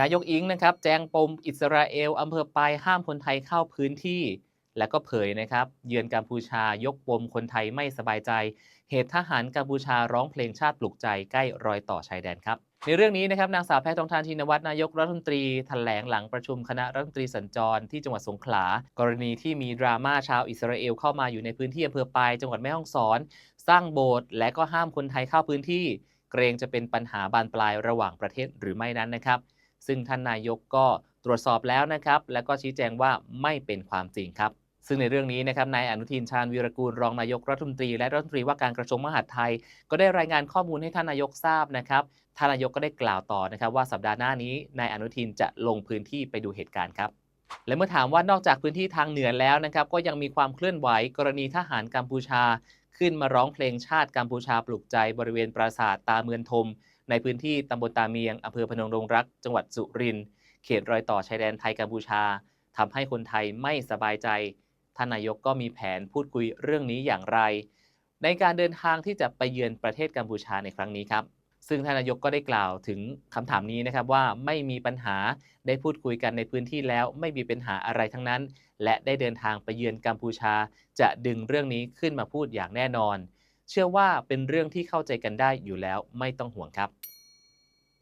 นายกอิงนะครับแจงปมอิสราเอลอำเภอปายห้ามคนไทยเข้าพื้นที่ และก็เผยนะครับ เยือนกัมพูชายกปมคนไทยไม่สบายใจ เหตุทหารกัมพูชาร้องเพลงชาติปลุกใจใกล้รอยต่อชายแดนครับในเรื่องนี้นะครับนางสาวแพทองทานชินวัตรนายกรัฐมนตรีแถลงหลังประชุมคณะรัฐมนตรีสัญจรที่จังหวัดสงขลา กรณีที่มีดราม่าชาวอิสราเอลเข้ามาอยู่ในพื้นที่อำเภอปายจังหวัดแม่ฮ่องสอน สร้างโบสถ์และก็ห้ามคนไทยเข้าพื้นที่ เกรงจะเป็นปัญหาบานปลายระหว่างประเทศหรือไม่นั้นนะครับ ซึ่งท่านนายกก็ตรวจสอบแล้วนะครับ และก็ชี้แจงว่าไม่เป็นความจริงครับ ซึ่งในเรื่องนี้นะครับนายอนุทินชาญวีรกูลรองนายกรัฐมนตรี และรัฐมนตรีว่าการกระทรวงมหาดไทย ก็ได้รายงานข้อมูลให้ท่านนายกทราบนะครับท่านนายกก็ได้กล่าวต่อนะครับ ว่าสัปดาห์หน้านี้นายอนุทินจะลงพื้นที่ไปดูเหตุการณ์ครับและเมื่อถามว่านอกจากพื้นที่ทางเหนือแล้วนะครับก็ยังมีความเคลื่อนไหวกรณีทหารกัมพูชา ขึ้นมาร้องเพลงชาติกัมพูชาปลุกใจบริเวณปราสาทตาเมือนทม ในพื้นที่ตำบลตาเมียงอำเภอพนมรงรัก จังหวัดสุรินทร์เขตรอยต่อชายแดนไทยกัมพูชาทำให้คนไทยไม่สบายใจท่านนายกก็มีแผนพูดคุยเรื่องนี้อย่างไร ในการเดินทางที่จะไปเยือนประเทศกัมพูชาในครั้งนี้ครับ ซึ่งท่านนายกก็ได้กล่าวถึงคำถามนี้นะครับว่าไม่มีปัญหาได้พูดคุยกันในพื้นที่แล้ว ไม่มีปัญหาอะไรทั้งนั้น และได้เดินทางไปเยือนกัมพูชา จะดึงเรื่องนี้ขึ้นมาพูดอย่างแน่นอน เชื่อว่าเป็นเรื่องที่เข้าใจกันได้อยู่แล้วไม่ต้องห่วงครับ